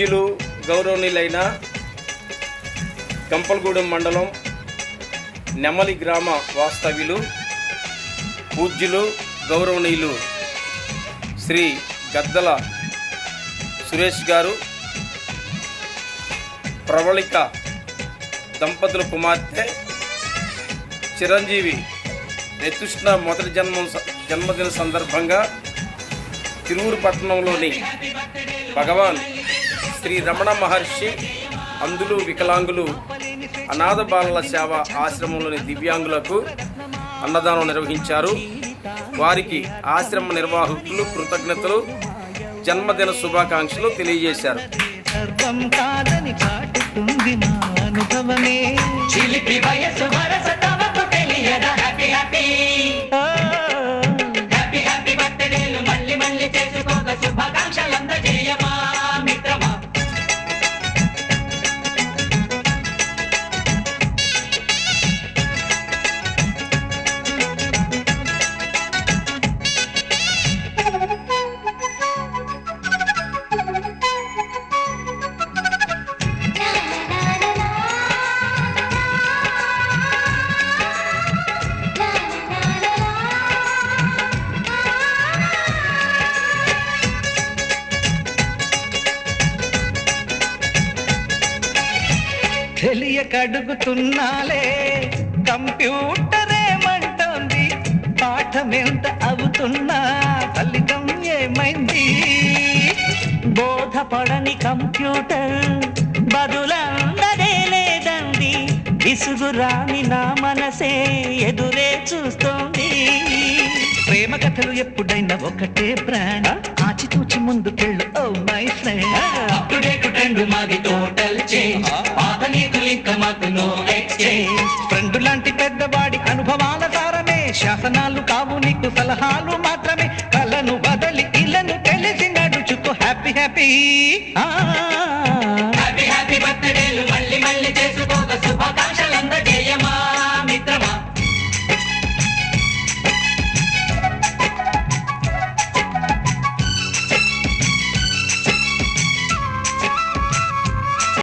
పూజ్యులు గౌరవనీయులైన కంపల్గూడెం మండలం నెమలి గ్రామ వాస్తవ్యులు పూజ్యులు గౌరవనీయులు శ్రీ గద్దల సురేష్ గారు ప్రవళిక దంపతుల కుమార్తె చిరంజీవి. నెతుష్ణ మొదటి జన్మం స- జన్మదిన సందర్భంగా తిరువురు పట్టణంలోని భగవాన్ శ్రీ రమణ మహర్షి అందులు వికలాంగులు అనాథ బాలల సేవ ఆశ్రమంలోని దివ్యాంగులకు అన్నదానం నిర్వహించారు. వారికి ఆశ్రమ నిర్వాహకులు కృతజ్ఞతలు జన్మదిన శుభాకాంక్షలు తెలియజేశారు. సర్వం కాదని చాటుతుంది మా అనుభవమే. చిలిపి వయసు తెలియక అడుగుతున్నాలే కంప్యూటర్ ఏమంటోంది పాఠం ఎంత అవుతున్నా ఫలితం ఏమైంది? బోధపడని కంప్యూటర్ బదులందదే లేదండి విసుగురాని నా మనసే ఎదురే చూస్తోంది. ప్రేమ కథలు ఎప్పుడైనా ఒకటే బ్రాండ్ ఆచితూచి ముందుకెళ్ళు ఓ my friend. Up to date trend మాది టోటల్ చేంజ్. ఇంకా మాకు నో ఎక్స్చేంజ్ ఫ్రెండ్ లాంటి పెద్దవాడి అనుభవాల సారమే. శాసనాలు కావు నీకు సలహాలు మాత్రమే. కలను బదలి ఇలను తెలిసి నడుచుకో. Happy happy